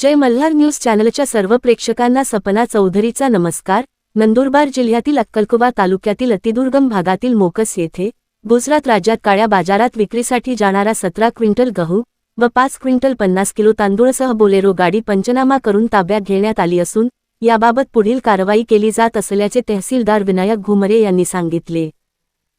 जय Malhar news चॅनलच्या सर्व प्रेक्षकांना सपना चौधरीचा नमस्कार. नंदुरबार जिल्ह्यातील अक्कलकुबा तालुक्यातील अतिदुर्गम भागातील मोकस येथे गुजरात राज्यात काळ्या बाजारात विक्रीसाठी जाणारा सतरा क्विंटल गहू व पाच क्विंटल पन्नास किलो तांदूळसह बोलेरो गाडी पंचनामा करून ताब्यात घेण्यात आली असून याबाबत पुढील कारवाई केली जात असल्याचे तहसीलदार विनायक घुमरे यांनी सांगितले.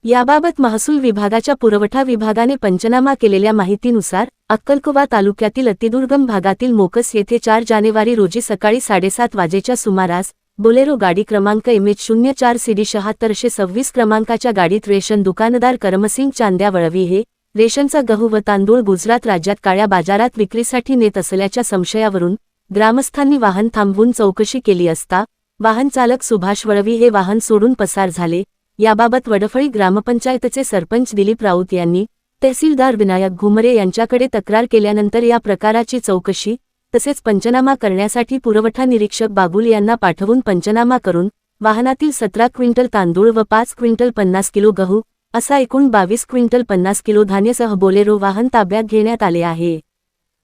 याबाबत महसूल विभागाच्या पुरवठा विभागाने पंचनामा केलेल्या माहितीनुसार अक्कलकुवा तालुक्यातील अतिदुर्गम भागातील मोकस येथे चार जानेवारी रोजी सकाळी साडेसात वाजेच्या सुमारास बोलेरो गाडी क्रमांक एम एच शून्य चार सीडी शहात्तरशे सव्वीस क्रमांकाच्या गाडीत रेशन दुकानदार करमसिंग चांद्या वळवी हे रेशनचा गहू व तांदूळ गुजरात राज्यात काळ्या बाजारात विक्रीसाठी नेत असल्याच्या संशयावरून ग्रामस्थांनी वाहन थांबवून चौकशी केली असता वाहन चालक सुभाष वळवी हे वाहन सोडून पसार झाले याबाबत वडफळी ग्रामपंचायतचे सरपंच दिलीप राऊत यांनी तहसीलदार विनायक घुमरे यांच्याकडे तक्रार केल्यानंतर या प्रकाराची चौकशी तसेच पंचनामा करण्यासाठी पुरवठा निरीक्षक बाबुल यांना पाठवून पंचनामा करून वाहनातील सतरा क्विंटल तांदूळ व पाच क्विंटल पन्नास किलो गहू असा एकूण बावीस क्विंटल पन्नास किलो धान्यसह बोलेरो वाहन ताब्यात घेण्यात आले आहे.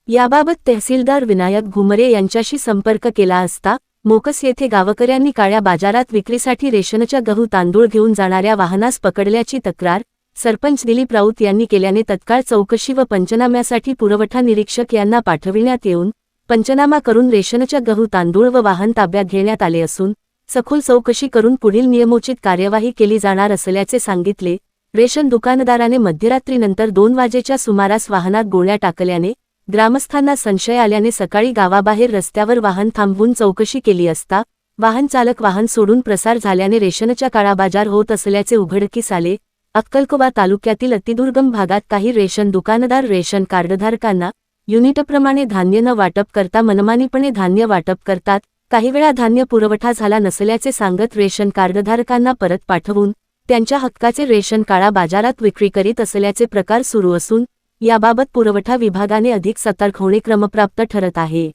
याबाबत तहसीलदार विनायक घुमरे यांच्याशी संपर्क केला असता मोकस येथे गावकऱ्यांनी काळ्या बाजारात विक्रीसाठी रेशनच्या गहू तांदूळ घेऊन जाणाऱ्या वाहनास पकडल्याची तक्रार सरपंच दिलीप राऊत यांनी केल्याने तत्काळ चौकशी व पंचनाम्यासाठी पुरवठा निरीक्षक यांना पाठविण्यात येऊन पंचनामा करून रेशनच्या गहू तांदूळ व वाहन ताब्यात घेण्यात आले असून सखोल चौकशी करून पुढील नियमोचित कार्यवाही केली जाणार असल्याचे सांगितले. रेशन दुकानदाराने मध्यरात्रीनंतर दोन वाजेच्या सुमारास वाहनात गोळ्या टाकल्याने ग्रामस्थांना संशय आल्याने सकाळी गावाबाहेर रस्त्यावर वाहन थांबवून चौकशी केली असता वाहन चालक वाहन सोडून प्रसार झाल्याने रेशनच्या काळाबाजार होत असल्याचे उघडकीस आले. अक्कलकोबा तालुक्यातील अतिदुर्गम भागात काही रेशन दुकानदार रेशन कार्डधारकांना युनिटप्रमाणे धान्य न वाटप करता मनमानीपणे धान्य वाटप करतात काही वेळा धान्य पुरवठा झाला नसल्याचे सांगत रेशन कार्डधारकांना परत पाठवून त्यांच्या हक्काचे रेशन काळा बाजारात विक्री करीत असल्याचे प्रकार सुरू असून याबाबत पुरवठा विभागाने अधिक सतर्क होणे क्रमप्राप्त ठरत आहे.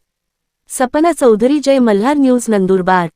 सपना चौधरी जय मल्हार न्यूज नंदुरबार.